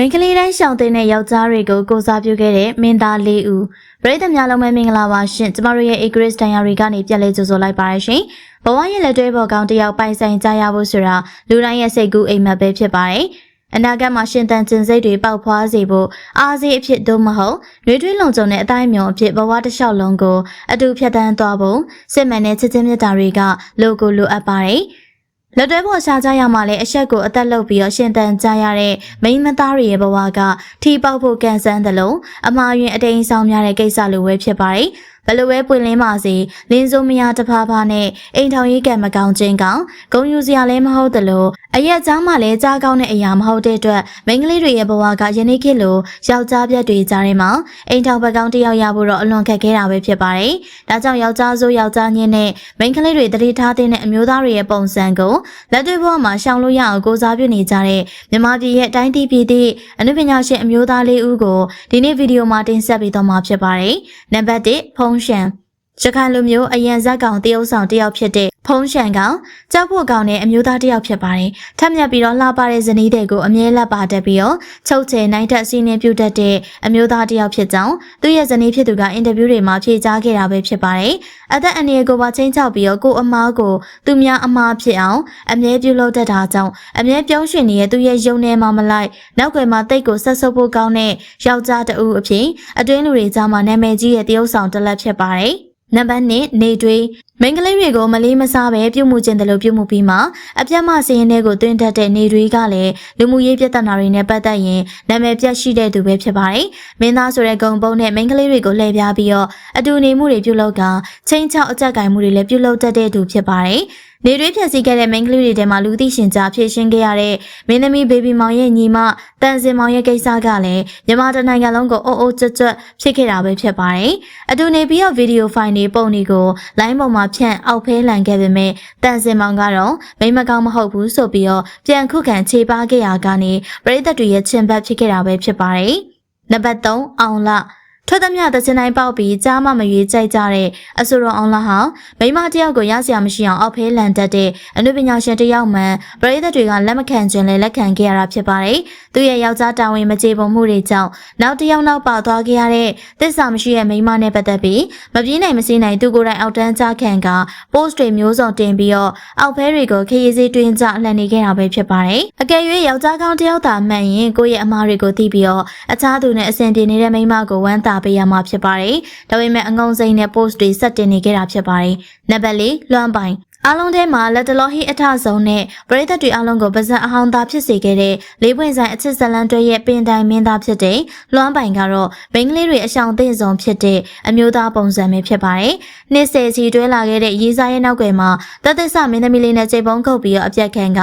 မိန်းကလေးတိုင်းရှောင်တဲ့ယောက်ျားတွေကိုကိုစားပြုခဲ့တဲ့မင်းသား၄ဦးပရိသတ်များလုံးပဲမင်္ဂလာပါရှင်ကျမတို့ရဲ့ Agris Diary ကနေပြန်လဲကြိုဆိုလိုက်ပါရရှင်ဘဝရဲ့လက်တွဲပေါ်ကောင်းတစ်ယောက်ပိုင်ဆိုင်ကြရဖို့ဆိုတာလူတိုင်းရဲ့စိတ်ကူးအိမ်မက်ပဲဖြစ်ပါတယ်အနာဂတ်မှာရှင်တန်ကျင်စိတ်တွေပေါက်ဖွားစေဖို့အားစီအဖြစ်တို့မဟုတ်နှွေးထွေးလုံခြုံတဲ့အတိုင်းမျိုးအဖြစ်ဘဝတစ်လျှောက်လုံးကိုအတူဖြတ်တန်းသွားဖို့စစ်မှန်တဲ့ချစ်ချင်းမြတ်တာတွေကလိုကိုလိုအပ်ပါတယ် လက်တွဲပေါ်ရှားကြရမှလည်းအဆက်ကိုအသက်လုပ်ပြီးတော့ရှင်တန်ကြရတဲ့မိန်းမသားတွေရဲ့ဘဝကထီပေါက်ဖို့ကန်ဆန်းတယ်လို့အမှားယွင်းအတိမ်ဆောင်များတဲ့ကိစ္စလိုပဲဖြစ်ပါတယ်။ဘယ်လိုပဲပွင့်လင်းပါစေလင်းစုံမယာတဖားဖားနဲ့အိမ်ထောင်ရေးကံမကောင်းခြင်းကောင်ဂုံယူစရာလည်းမဟုတ်တယ်လို့ အရက်ချောင်းမှလည်းကြားကောင်းတဲ့အရာမဟုတ်တဲ့အတွက်မိန်းကလေးတွေရဲ့ဘဝကယနေ့ခေတ်လိုယောက်ျားပြက်တွေကြားထဲမှာအိမ်ထောင်ဘက်ကောင်းတစ်ယောက်ရဖို့တော့အလွန်ခက်ခဲတာပဲဖြစ်ပါတယ်။ဒါကြောင့်ယောက်ျားစိုးယောက်ျားညင်းနဲ့မိန်းကလေးတွေတတိထားတဲ့အမျိုးသားတွေရဲ့ပုံစံကိုလက်တွေ့ဘဝမှာရှောင်လို့ရအောင်ကိုစားပြုနေကြတဲ့မြန်မာပြည်ရဲ့တိုင်းပြည်ပြည်သည့်အနုပညာရှင်အမျိုးသားလေးဦးကိုဒီနေ့ဗီဒီယိုမှာတင်ဆက်ပေးတော့မှာဖြစ်ပါတယ်။နံပါတ်1ဖုံးရှန်ရခိုင်လူမျိုးအရန်ဇက်ကောင်တရုပ်ဆောင်တယောက်ဖြစ်တဲ့ ဖုံးရှန်ကောင်ကြောက်ဖို့ကောင်တဲ့အမျိုးသားတယောက်ဖြစ်ပါတယ်။ထပ်မြက်ပြီးတော့လှပတဲ့ဇနီးတွေကိုအမြဲလက်ပါတက်ပြီးတော့ချုပ်ချယ်နိုင်တဲ့စီးနှင်းပြုတ်တတ်တဲ့အမျိုးသားတယောက်ဖြစ်ကြောင်းသူ့ရဲ့ဇနီးဖြစ်သူကအင်တာဗျူးတွေမှာဖြေကြားခဲ့တာပဲဖြစ်ပါတယ်။အသက်အန္တရာယ်ကိုပါချင်းချောက်ပြီးတော့ကိုအမားကိုသူများအမားဖြစ်အောင်အမြဲပြုလုပ်တတ်တာကြောင့်အမြဲပြုံးရွှင်နေတဲ့သူရဲ့ယုံနေမှမလိုက်နောက်ွယ်မှာတိတ်ကိုဆက်ဆုပ်ဖို့ကောင်းတဲ့ယောက်ျားတဦးအဖြစ်အတွင်းလူတွေကြားမှာနာမည်ကြီးရဲ့တရုပ်ဆောင်တစ်လက်ဖြစ်ပါတယ်။နံပါတ်1နေတွေး မိန်းကလေးတွေကိုမလေးမစားပဲပြုတ်မှုခြင်းတယ်လို့ပြုတ်မှုပြီးမှအပြတ်မစရင်တွေကိုတွင်းတက်တဲ့နေတွေကလည်းလူမှုရေးပြဿနာတွေနဲ့ပတ်သက်ရင်နာမည်ပြတ်ရှိတဲ့သူပဲဖြစ်ပါတယ်။မင်းသားဆိုတဲ့ဂုံပုံနဲ့မိန်းကလေးတွေကိုလှည့်ပြားပြီးတော့အတူနေမှုတွေပြုလုပ်ကချင်းချောက်အကြက်ကင်မှုတွေလည်းပြုလုပ်တတ်တဲ့သူဖြစ်ပါတယ်။နေတွေးဖြတ်စည်းခဲ့တဲ့မိန်းကလေးတွေထဲမှာလူသိရှင်ကြားဖြည့်ရှင်းခဲ့ရတဲ့မင်းသမီးဘေဘီမောင်ရဲ့ညီမတန်စင်မောင်ရဲ့ကိစ္စကလည်းမြန်မာတနိုင်ငံလုံးကိုအုပ်အုပ်ကျွတ်ကျွတ်ဖြစ်ခဲ့တာပဲဖြစ်ပါတယ်။အတူနေပြီးတော့ဗီဒီယိုဖိုင်တွေပုံတွေကိုလိုင်းပေါ်မှာဖြန့်အောက်ဖဲလန်ခဲ့ပေမဲ့တန်စင်မောင်ကတော့မိမကောင်းမဟုတ်ဘူးဆိုပြီးတော့ပြန်ခုခံခြေပါခဲ့ရကနေပရိသတ်တွေရဲ့ချင်ဘတ်ဖြစ်ခဲ့တာပဲဖြစ်ပါတယ်။နံပါတ်3အောင်လ ထွက်သမျှတချင်တိုင်းပေါက်ပြီးကြားမမရွေးကြိုက်ကြတဲ့အဆူရောအောင်လာဟာမိမတယောက်ကိုရစရာမရှိအောင်အောက်ဖဲလန်တက်တဲ့အနုပညာရှင်တယောက်မှန်ပရိသတ်တွေကလက်မခံခြင်းလဲလက်ခံခဲ့ရတာဖြစ်ပါတယ်။သူရဲ့ယောက်ျားတာဝန်မကျေပုံမှုတွေကြောင့်နောက်တစ်ယောက်နောက်ပါသွားခဲ့ရတဲ့သစ္စာမရှိတဲ့မိမနဲ့ပတ်သက်ပြီးမပြေးနိုင်မစည်းနိုင်သူကိုယ်တိုင်အောက်တန်းချခံက post တွေမျိုးစုံတင်ပြီးတော့အောက်ဖဲတွေကိုခရီးစည်းတွင်ကြလှန်နေခဲ့တာပဲဖြစ်ပါတယ်။အကယ်၍ယောက်ျားကောင်းတယောက်သာမှန်ရင်ကိုယ့်ရဲ့အမားတွေကိုသိပြီးတော့အခြားသူနဲ့အဆင်ပြေနေတဲ့မိမကိုဝမ်းသာပေးရမှာဖြစ်ပါတယ်။ဒါပေမဲ့အငုံစိမ့်နဲ့ post တွေဆက်တင်နေခဲ့တာဖြစ်ပါတယ်။နံပါတ်၄လွှမ်းပိုင် အားလုံးထဲမှာလက်တလောဟိအထဆုံးနဲ့ပရိသတ်တွေအားလုံးကိုပါဇက်အဟောင်းသားဖြစ်စေခဲ့တဲ့လေးပွင့်ဆိုင်အချစ်ဇလန်တွဲရဲ့ပင်တိုင်မင်းသားဖြစ်တဲ့လွမ်းပိုင်ကတော့ဘင်္ဂလေးတွေအဆောင်သိဆုံးဖြစ်တဲ့အမျိုးသားပုံစံပဲဖြစ်ပါတယ်။နှစ်ဆယ်စီတွဲလာခဲ့တဲ့ရေးစားရဲ့နောက်ွယ်မှာတသက်ဆမင်းသမီးလေးနဲ့ချိန်ပုံခုတ်ပြီးတော့အပြက်ခံက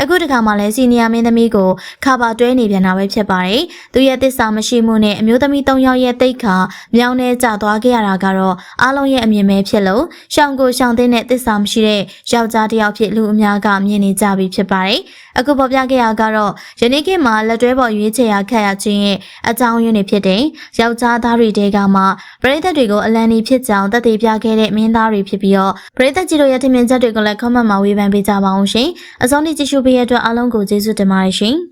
အခုတခါမှလည်းစီနီယာမင်းသမီးကိုခါပါတွဲနေပြန်တာပဲဖြစ်ပါတယ်။သူရဲ့သစ္စာမရှိမှုနဲ့အမျိုးသမီး၃ယောက်ရဲ့တိတ်ခါမြောင်းနေကြသွားခဲ့ရတာကတော့အားလုံးရဲ့အမြင်ပဲဖြစ်လို့ရှောင်းကိုရှောင်းတဲ့သစ္စာမရှိတဲ့ယောက်ျားတစ်ယောက်ဖြစ်လူအများကမြင်နေကြပြီဖြစ်ပါတယ်။အခုပေါ်ပြခဲ့ရကတော့ယနေ့ခေတ်မှာလက်တွဲပေါ်ရွေးချယ်ရခက်ရခြင်းရဲ့အကြောင်းရင်းတွေဖြစ်တဲ့ယောက်ျားသားတွေတဲကမှပရိသတ်တွေကိုအလံနေဖြစ်ကြောင်းတသက်ပြခဲ့တဲ့မင်းသားတွေဖြစ်ပြီးတော့ပရိသတ်ကြီးတို့ရဲ့ထင်မြင်ချက်တွေကိုလည်း comment မှာဝေဖန်ပေးကြပါအောင်ရှင်။အဆုံးထိကြည့်ရှုပေးရတဲ့အတွက်အားလုံးကိုကျေးဇူးတင်ပါတယ်ရှင်။